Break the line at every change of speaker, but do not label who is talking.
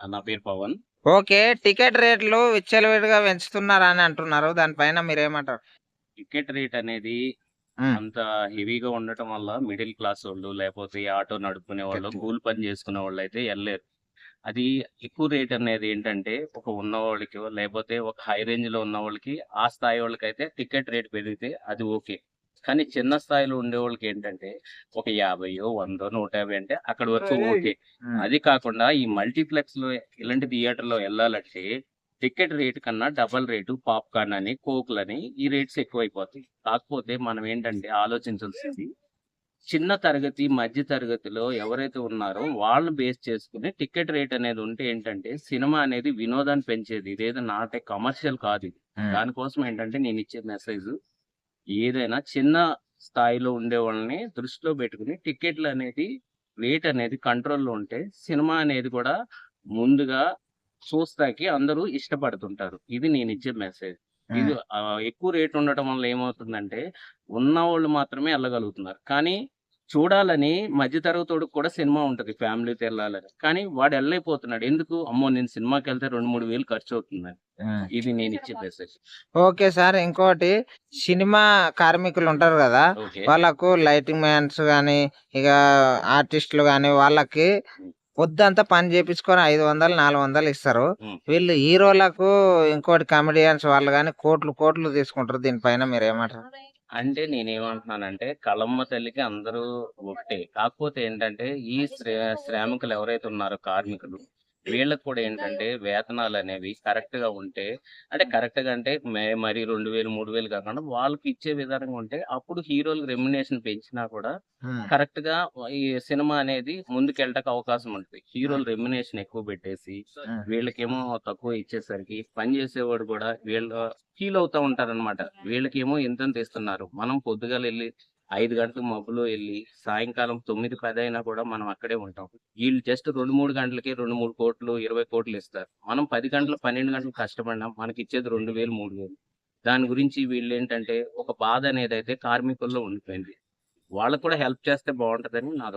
నా పేరు Pawan.
Okay ticket రేట్లు విచ్చలవిడిగా పెంచుతున్నారా అని అంటున్నారు దానిపైన మీరేమంటారు?
టికెట్ రేట్ అనేది. అంత హెవీగా ఉండటం వల్ల మిడిల్ క్లాస్ వాళ్ళు లేకపోతే ఆటో నడుపుకునే వాళ్ళు కూలి పని చేసుకునే వాళ్ళు అయితే వెళ్ళలేరు. అది ఎక్కువ రేట్ అనేది ఏంటంటే ఒక ఉన్న వాళ్ళకి లేకపోతే ఒక హై రేంజ్లో ఉన్న వాళ్ళకి ఆ స్థాయి వాళ్ళకి అయితే టికెట్ రేట్ పెరిగితే అది ఓకే. కానీ చిన్న స్థాయిలో ఉండే వాళ్ళకి ఏంటంటే ఒక యాభైయో వందో నూట యాభై అంటే అక్కడ వరకు ఓకే. అది కాకుండా ఈ మల్టీప్లెక్స్లో ఇలాంటి థియేటర్లో వెళ్ళాలంటే టికెట్ రేట్ కన్నా డబల్ రేటు పాప్కార్న్ అని కోక్లని ఈ రేట్స్ ఎక్కువైపోతాయి. కాకపోతే మనం ఏంటంటే ఆలోచించాల్సింది చిన్న తరగతి మధ్య తరగతిలో ఎవరైతే ఉన్నారో వాళ్ళని బేస్ చేసుకుని టికెట్ రేట్ అనేది ఉంటే ఏంటంటే సినిమా అనేది వినోదాన్ని పెంచేది. ఇదేదో నాటే కమర్షియల్ కాదు ఇది. దానికోసం ఏంటంటే నేను ఇచ్చే మెసేజ్ ఏదైనా చిన్న స్థాయిలో ఉండే వాళ్ళని దృష్టిలో పెట్టుకుని టికెట్లు అనేది రేట్ అనేది కంట్రోల్లో ఉంటే సినిమా అనేది కూడా ముందుగా చూస్తాకి అందరూ ఇష్టపడుతుంటారు. ఇది నేను ఇచ్చే మెసేజ్. ఇది ఎక్కువ రేట్ ఉండటం వల్ల ఏమవుతుందంటే ఉన్న వాళ్ళు మాత్రమే వెళ్ళగలుగుతున్నారు. కానీ చూడాలని మధ్య తరగతోడికి కూడా సినిమా ఉంటది ఫ్యామిలీతో వెళ్ళాలని. కానీ వాడు వెళ్ళైపోతున్నాడు ఎందుకు? అమ్మో నేను సినిమాకి వెళ్తే రెండు మూడు వేలు ఖర్చు అవుతుందని. ఇది నేను ఇచ్చే మెసేజ్
ఓకే సార్ ఇంకోటి సినిమా కార్మికులు ఉంటారు కదా వాళ్ళకు లైటింగ్ మ్యాన్స్ కానీ ఇక ఆర్టిస్టులు కానీ వాళ్ళకి పొద్దంతా పని చేపించుకొని ఐదు వందలు నాలుగు వందలు ఇస్తారు. వీళ్ళు హీరోలకు ఇంకోటి కామెడియన్స్ వాళ్ళు కానీ కోట్లు కోట్లు తీసుకుంటారు దీనిపైన మీరు ఏమంటారు
అంటే నేనేమంటున్నానంటే కళమ్మ తల్లికి అందరూ ఒకటే కాకపోతే ఏంటంటే ఈ శ్రా- శ్రామికులు ఎవరైతే ఉన్నారో కార్మికులు వీళ్ళకి కూడా ఏంటంటే వేతనాలు అనేవి కరెక్ట్గా ఉంటే అంటే కరెక్ట్గా అంటే మే- మరి రెండు వేలు మూడు వేలు కాకుండా వాళ్ళకి ఇచ్చే విధానంగా ఉంటే అప్పుడు హీరోలకు రెమ్యునేషన్ పెంచినా కూడా కరెక్ట్గా ఈ సినిమా అనేది ముందుకెళ్ళటకు అవకాశం ఉంటుంది. హీరోలు రెమ్యునేషన్ ఎక్కువ పెట్టేసి. వీళ్ళకేమో తక్కువ ఇచ్చేసరికి పని చేసేవాడు కూడా వీళ్ళు ఫీల్ అవుతా ఉంటారన్నమాట. వీళ్ళకేమో ఇంతంత ఇస్తున్నారు. మనం పొద్దుగాల వెళ్ళి ఐదు గంటలకు మబ్బులో వెళ్ళి సాయంకాలం తొమ్మిది పది అయినా కూడా మనం అక్కడే ఉంటాం. వీళ్ళు జస్ట్ రెండు మూడు గంటలకి రెండు మూడు కోట్లు ఇరవై కోట్లు ఇస్తారు. మనం పది గంటలు పన్నెండు గంటలు కష్టపడినాం మనకి ఇచ్చేది రెండు వేలు మూడు వేలు. దాని గురించి వీళ్ళు ఏంటంటే ఒక బాధ అనేది అయితే కార్మికుల్లో ఉండిపోయింది. వాళ్ళకు కూడా హెల్ప్ చేస్తే బాగుంటుందని నాదొక